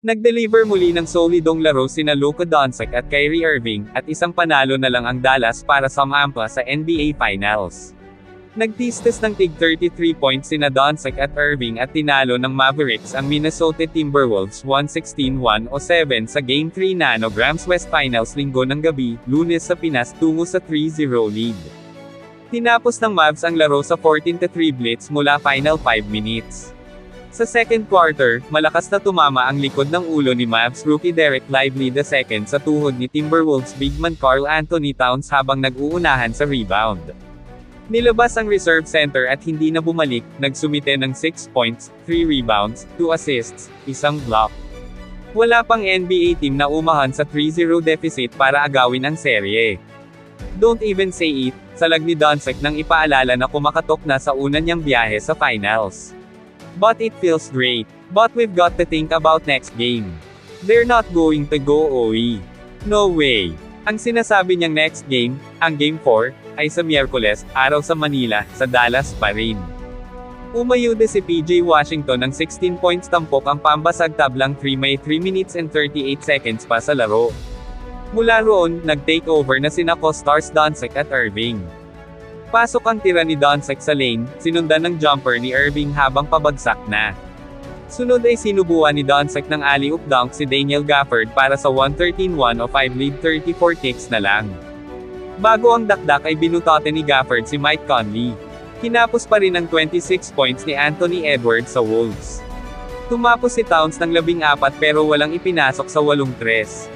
Nag-deliver muli ng solidong laro sina Luka Doncic at Kyrie Irving, at isang panalo na lang ang Dallas para sumampa sa NBA Finals. Nagtistes ng tig 33 points sina Doncic at Irving at tinalo ng Mavericks ang Minnesota Timberwolves 116-107 sa Game 3 Nanograms West Finals linggo ng gabi, lunes sa Pinas tungo sa 3-0 lead. Tinapos ng Mavs ang laro sa 14-3 blitz mula final 5 minutes. Sa second quarter, malakas na tumama ang likod ng ulo ni Mavs rookie Derek Lively II sa tuhod ni Timberwolves big man Carl Anthony Towns habang nag-uunahan sa rebound. Nilabas ang reserve center at hindi na bumalik, nagsumite ng 6 points, 3 rebounds, 2 assists, isang block. Wala pang NBA team na umahan sa 3-0 deficit para agawin ang serye. Don't even say it, salag ni Doncic nang ipaalala na kumakatok na sa una niyang biyahe sa finals. But it feels great. But we've got to think about next game. They're not going to go OE. No way. Ang sinasabi niyang next game, ang Game 4, ay sa Miyerkules, araw sa Manila, sa Dallas pa rin. Umayude si PJ Washington ng 16 points tampok ang pambasag tablang 3 may 3 minutes and 38 seconds pa sa laro. Mula roon, nag-take over na sina co-stars Doncic at Irving. Pasok ang tira ni Doncic sa lane, sinundan ng jumper ni Irving habang pabagsak na. Sunod ay sinubuan ni Doncic ng alley-oop dunk si Daniel Gafford para sa 113-105 lead 34 kicks na lang. Bago ang dakdak ay binutote ni Gafford si Mike Conley. Kinapos pa rin ang 26 points ni Anthony Edwards sa Wolves. Tumapos si Towns ng 14 pero walang ipinasok sa 8 tres.